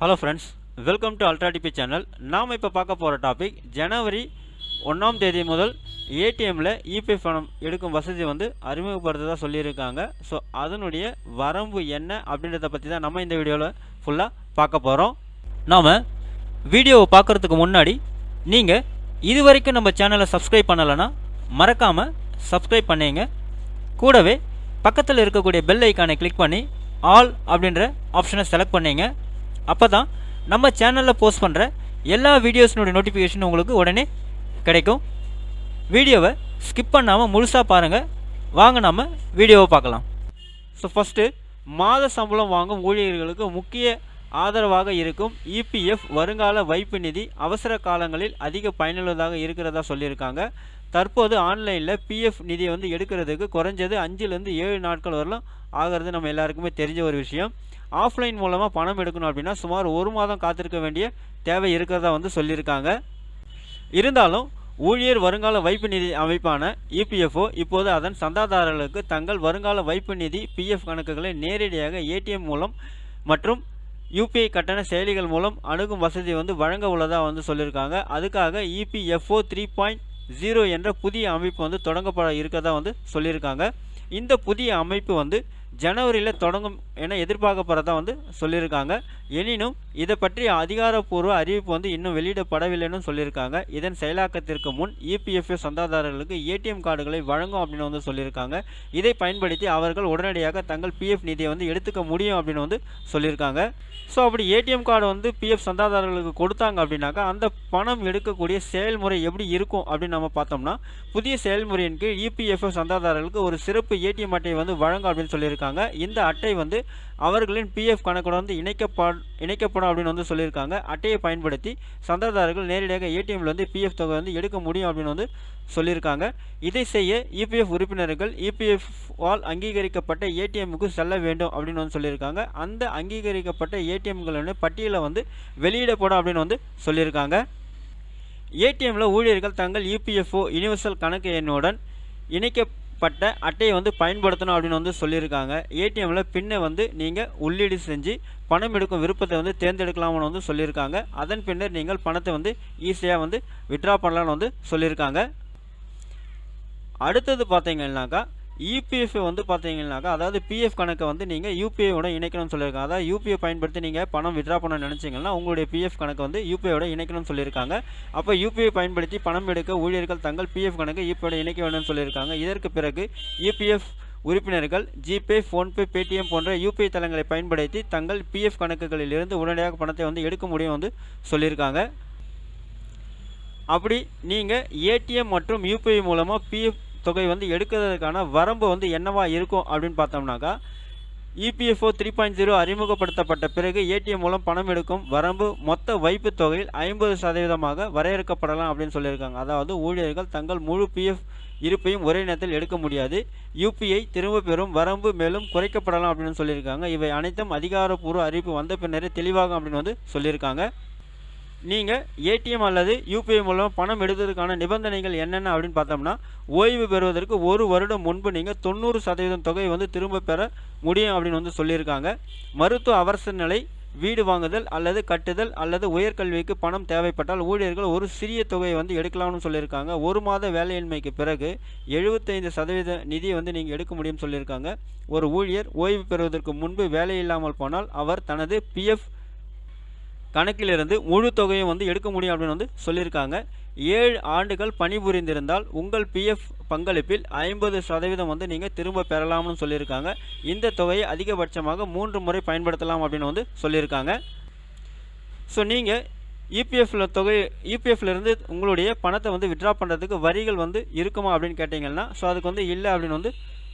Hello friends welcome to ultra TP channel நாம் இப்போ பார்க்க போகிற டாபிக் ஜனவரி ஒன்றாம் தேதி முதல் ஏடிஎம்மில் இபிஎஃப் பணம் எடுக்கும் வசதி வந்து அறிமுகப்படுத்ததாக சொல்லியிருக்காங்க. ஸோ அதனுடைய வரம்பு என்ன அப்படின்றத பற்றி தான் நம்ம இந்த வீடியோவில் ஃபுல்லாக பார்க்க போகிறோம் நாம் வீடியோவை பார்க்குறதுக்கு முன்னாடி நீங்கள் இது வரைக்கும் நம்ம சேனலை சப்ஸ்கிரைப் பண்ணலைன்னா மறக்காமல் சப்ஸ்கிரைப் பண்ணிங்க. கூடவே பக்கத்தில் இருக்கக்கூடிய பெல் ஐக்கானை கிளிக் பண்ணி ஆல் அப்படின்ற ஆப்ஷனை செலக்ட் பண்ணிங்க. அப்போ தான் நம்ம சேனலில் போஸ்ட் பண்ணுற எல்லா வீடியோஸினுடைய நோட்டிஃபிகேஷன் உங்களுக்கு உடனே கிடைக்கும். வீடியோவை ஸ்கிப் பண்ணாமல் முழுசாக பாருங்கள் வாங்க நம்ம வீடியோவை பார்க்கலாம். ஸோ ஃபஸ்ட்டு மாத சம்பளம் வாங்கும் ஊழியர்களுக்கு முக்கிய ஆதரவாக இருக்கும் இபிஎஃப் வருங்கால வைப்பு நிதி அவசர காலங்களில் அதிக பயனுள்ளதாக இருக்கிறதா சொல்லியிருக்காங்க. தற்போது ஆன்லைனில் பிஎஃப் நிதியை வந்து எடுக்கிறதுக்கு குறைஞ்சது அஞ்சுலேருந்து ஏழு நாட்கள் வரலாம். ஆகிறது நம்ம எல்லாருக்குமே தெரிஞ்ச ஒரு விஷயம். ஆஃப்லைன் மூலமாக பணம் எடுக்கணும் அப்படின்னா சுமார் ஒரு மாதம் காத்திருக்க வேண்டிய தேவை இருக்கிறதா வந்து சொல்லியிருக்காங்க. இருந்தாலும் ஊழியர் வருங்கால வைப்பு நிதி அமைப்பான இபிஎஃப்ஓ இப்போது அதன் சந்தாதாரர்களுக்கு தங்கள் வருங்கால வைப்பு நிதி பிஎஃப் கணக்குகளை நேரடியாக ஏடிஎம் மூலம் மற்றும் யூபிஐ கட்டண செயலிகள் மூலம் அணுகும் வசதி வந்து வழங்க உள்ளதாக வந்து சொல்லியிருக்காங்க. அதுக்காக இபிஎஃப்ஓ த்ரீ பாயிண்ட் ஜீரோ என்ற புதிய அமைப்பு வந்து தொடங்கப்பட இருக்கதா வந்து சொல்லியிருக்காங்க. இந்த புதிய அமைப்பு வந்து ஜனவரியில் தொடங்கும் என எதிர்பார்க்கப்படுறதா வந்து சொல்லியிருக்காங்க. எனினும் இதை பற்றிய அதிகாரப்பூர்வ அறிவிப்பு வந்து இன்னும் வெளியிடப்படவில்லைன்னு சொல்லியிருக்காங்க. இதன் செயலாக்கத்திற்கு முன் இபிஎஃப்ஓ சந்தாதாரர்களுக்கு ஏடிஎம் கார்டுகளை வழங்கும் அப்படின்னு வந்து சொல்லியிருக்காங்க. இதை பயன்படுத்தி அவர்கள் உடனடியாக தங்கள் பிஎஃப் நிதியை வந்து எடுத்துக்க முடியும் அப்படின்னு வந்து சொல்லியிருக்காங்க. ஸோ அப்படி ஏடிஎம் கார்டு வந்து பிஎஃப் சந்தாதாரர்களுக்கு கொடுத்தாங்க அப்படின்னாக்கா அந்த பணம் எடுக்கக்கூடிய செயல்முறை எப்படி இருக்கும் அப்படின்னு நம்ம பார்த்தோம்னா புதிய செயல்முறையின் கீழ் இபிஎஃப்ஓ சந்தாதாரர்களுக்கு ஒரு சிறப்பு ஏடிஎம் அட்டையை வந்து வழங்கும் அப்படின்னு சொல்லியிருக்காங்க. இந்த அட்டை வந்து அவர்களின் பிஎஃப் கணக்குடன் வந்து இணைக்கப்ப இணைக்கப்படும் அப்படின்னு வந்து சொல்லியிருக்காங்க. அட்டையை பயன்படுத்தி சந்தாதாரர்கள் நேரடியாக ஏடிஎம்ல வந்து பிஎஃப் தொகை வந்து எடுக்க முடியும் அப்படின்னு வந்து சொல்லியிருக்காங்க. இதை செய்ய இபிஎஃப் உறுப்பினர்கள் இபிஎஃப்ஆல் அங்கீகரிக்கப்பட்ட ஏடிஎம்முக்கு செல்ல வேண்டும் அப்படின்னு வந்து சொல்லியிருக்காங்க. அந்த அங்கீகரிக்கப்பட்ட ஏடிஎம்களோட பட்டியலை வந்து வெளியிடப்படும் அப்படின்னு வந்து சொல்லியிருக்காங்க. ஏடிஎம்மில் ஊழியர்கள் தங்கள் இபிஎஃப்ஓ யூனிவர்சல் கணக்கு எண்ணுடன் இணைக்க பட்ட அட்டையை வந்து பயன்படுத்தணும் அப்படின்னு வந்து சொல்லியிருக்காங்க. ஏடிஎம்மில் பின்னை வந்து நீங்கள் உள்ளீடு செஞ்சு பணம் எடுக்கும் விருப்பத்தை வந்து தேர்ந்தெடுக்கலாம்னு வந்து சொல்லியிருக்காங்க. அதன் பின்னர் நீங்கள் பணத்தை வந்து ஈஸியாக வந்து விட்ரா பண்ணலாம்னு வந்து சொல்லியிருக்காங்க. அடுத்தது பார்த்தீங்கன்னாக்கா யூபிஎஃப் வந்து பார்த்தீங்கன்னாக்கா அதாவது பிஎஃப் கணக்கை வந்து நீங்கள் யூபிஐயோட இணைக்கணும்னு சொல்லியிருக்காங்க அதாவது யூபிஐ பயன்படுத்தி நீங்கள் பணம் விட்ரா பண்ண நினச்சிங்கன்னா உங்களுடைய பிஎஃப் கணக்கு வந்து யூபிஐயோட இணைக்கணும்னு சொல்லியிருக்காங்க அப்போ யூபிஐ பயன்படுத்தி பணம் எடுக்க ஊழியர்கள் தங்கள் பிஎஃப் கணக்கு யூபிஐயோட இணைக்க வேண்டும்னு சொல்லியிருக்காங்க இதற்கு பிறகு இபிஎஃப் உறுப்பினர்கள் ஜிபே ஃபோன்பே பேடிஎம் போன்ற யூபிஐ தளங்களை பயன்படுத்தி தங்கள் பிஎஃப் கணக்குகளிலிருந்து உடனடியாக பணத்தை வந்து எடுக்க முடியும் வந்து சொல்லியிருக்காங்க அப்படி நீங்கள் ஏடிஎம் மற்றும் யூபிஐ மூலமாக பிஎஃப் தொகை வந்து எடுக்கிறதுக்கான வரம்பு வந்து என்னவாக இருக்கும் அப்படின்னு பார்த்தோம்னாக்கா இபிஎஃப்ஓ த்ரீ பாயிண்ட் ஜீரோ அறிமுகப்படுத்தப்பட்ட பிறகு ஏடிஎம் மூலம் பணம் எடுக்கும் வரம்பு மொத்த வைப்பு தொகையில் ஐம்பது சதவீதமாக வரையறுக்கப்படலாம் அப்படின்னு சொல்லியிருக்காங்க. அதாவது ஊழியர்கள் தங்கள் முழு பிஎஃப் இருப்பையும் ஒரே நேரத்தில் எடுக்க முடியாது. யூபிஐ திரும்ப பெறும் வரம்பு மேலும் குறைக்கப்படலாம் அப்படின்னு சொல்லியிருக்காங்க. இவை அனைத்தும் அதிகாரப்பூர்வ அறிவிப்பு வந்த பின்னரே தெளிவாகும் அப்படின்னு வந்து சொல்லியிருக்காங்க. நீங்கள் ஏடிஎம் அல்லது யூபிஐ மூலம் பணம் எடுத்ததுக்கான நிபந்தனைகள் என்னென்ன அப்படின்னு பார்த்தோம்னா ஓய்வு பெறுவதற்கு ஒரு வருடம் முன்பு நீங்கள் தொண்ணூறு சதவீதம் தொகையை வந்து திரும்ப பெற முடியும் அப்படின்னு வந்து சொல்லியிருக்காங்க. மருத்துவ அவசர நிலை வீடு வாங்குதல் அல்லது கட்டுதல் அல்லது உயர்கல்விக்கு பணம் தேவைப்பட்டால் ஊழியர்கள் ஒரு சிறிய தொகையை வந்து எடுக்கலாம்னு சொல்லியிருக்காங்க. ஒரு மாத வேலையின்மைக்கு பிறகு எழுபத்தைந்து சதவீத நிதியை வந்து நீங்கள் எடுக்க முடியும்னு சொல்லியிருக்காங்க. ஒரு ஊழியர் ஓய்வு பெறுவதற்கு முன்பு வேலை இல்லாமல் போனால் அவர் தனது பிஎஃப் கணக்கிலிருந்து முழு தொகையும் வந்து எடுக்க முடியும் அப்படின்னு வந்து சொல்லியிருக்காங்க. ஏழு ஆண்டுகள் பணிபுரிந்திருந்தால் உங்கள் பிஎஃப் பங்களிப்பில் ஐம்பது சதவீதம் வந்து நீங்கள் திரும்ப பெறலாம்னு சொல்லியிருக்காங்க. இந்த தொகையை அதிகபட்சமாக மூன்று முறை பயன்படுத்தலாம் அப்படின்னு வந்து சொல்லியிருக்காங்க. ஸோ நீங்கள் இபிஎஃப்பில் தொகை இபிஎஃப்லேருந்து உங்களுடைய பணத்தை வந்து விட்ரா பண்ணுறதுக்கு வரிகள் வந்து இருக்குமா அப்படின்னு கேட்டிங்கன்னா ஸோ அதுக்கு வந்து இல்லை அப்படின்னு வந்து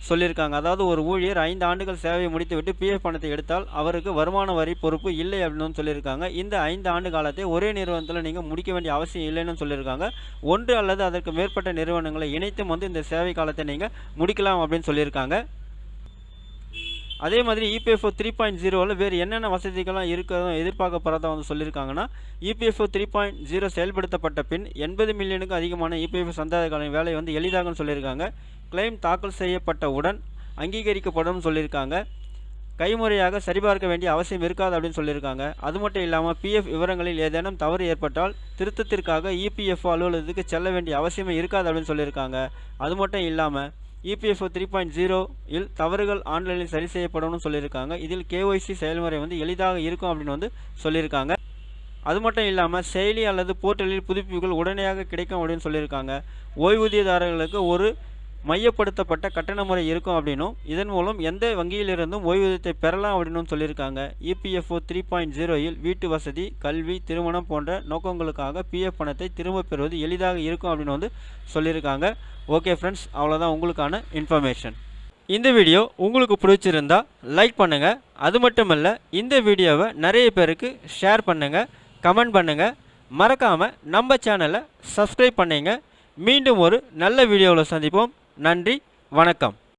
சொல்லியிருக்காங்க. அதாவது ஒரு ஊழியர் ஐந்து ஆண்டுகள் சேவையை முடித்துவிட்டு பிஎஃப் பணத்தை எடுத்தால் அவருக்கு வருமான வரி பொறுப்பு இல்லை அப்படின்னு சொல்லியிருக்காங்க. இந்த ஐந்து ஆண்டு காலத்தை ஒரே நிறுவனத்தில் நீங்கள் முடிக்க வேண்டிய அவசியம் இல்லைன்னு சொல்லியிருக்காங்க. ஒன்று அல்லது அதற்கு மேற்பட்ட நிறுவனங்களை இணைத்தும் வந்து இந்த சேவை காலத்தை நீங்கள் முடிக்கலாம் அப்படின்னு சொல்லியிருக்காங்க. அதே மாதிரி இபிஎஃப்ஓ த்ரீ பாயிண்ட் ஜீரோவில் வேறு என்னென்ன வசதிகள்லாம் இருக்கிறதும் எதிர்பார்க்கப்படுறதா வந்து சொல்லியிருக்காங்கன்னா இபிஎஃப்ஓ த்ரீ பாயிண்ட் ஜீரோ செயல்படுத்தப்பட்ட பின் எண்பது மில்லியனுக்கு அதிகமான இபிஎஃப் சந்தாதாரர்களின் வேலை வந்து எளிதாகன்னு சொல்லியிருக்காங்க. கிளைம் தாக்கல் செய்யப்பட்டவுடன் அங்கீகரிக்கப்படும் சொல்லியிருக்காங்க. கைமுறையாக சரிபார்க்க வேண்டிய அவசியம் இருக்காது அப்படின்னு சொல்லியிருக்காங்க. அது மட்டும் இல்லாமல் பிஎஃப் விவரங்களில் ஏதேனும் தவறு ஏற்பட்டால் திருத்தத்திற்காக இபிஎஃப்ஓ அலுவலகத்துக்கு செல்ல வேண்டிய அவசியமே இருக்காது அப்படின்னு சொல்லியிருக்காங்க. அது மட்டும் இல்லாமல் இபிஎஃப்ஓ த்ரீ பாயிண்ட் ஜீரோ இல் தவறுகள் ஆன்லைனில் சரி செய்யப்படும்னு சொல்லியிருக்காங்க. இதில் கேஒய்சி செயல்முறை வந்து எளிதாக இருக்கும் அப்படின்னு வந்து சொல்லியிருக்காங்க. அது மட்டும் இல்லாமல் செயலி அல்லது போர்ட்டலில் புதுப்பிப்புகள் உடனடியாக கிடைக்கும் அப்படின்னு சொல்லியிருக்காங்க. ஓய்வூதியதாரர்களுக்கு ஒரு மையப்படுத்தப்பட்ட கட்டண முறை இருக்கும் அப்படின்னும் இதன் மூலம் எந்த வங்கியிலிருந்தும் ஓய்வூதியத்தை பெறலாம் அப்படின்னு சொல்லியிருக்காங்க. இபிஎஃப்ஓ த்ரீ பாயிண்ட் ஜீரோயில் வீட்டு வசதி கல்வி திருமணம் போன்ற நோக்கங்களுக்காக பிஎஃப் பணத்தை திரும்ப பெறுவது எளிதாக இருக்கும் அப்படின்னு வந்து சொல்லியிருக்காங்க. ஓகே ஃப்ரெண்ட்ஸ் அவ்வளோதான் உங்களுக்கான இன்ஃபர்மேஷன். இந்த வீடியோ உங்களுக்கு பிடிச்சிருந்தா லைக் பண்ணுங்கள் அது மட்டும் இல்லை இந்த வீடியோவை நிறைய பேருக்கு ஷேர் பண்ணுங்கள் கமெண்ட் பண்ணுங்கள் மறக்காமல் நம்ம சேனலை சப்ஸ்கிரைப் பண்ணிங்க. மீண்டும் ஒரு நல்ல வீடியோவில் சந்திப்போம். நன்றி வணக்கம்.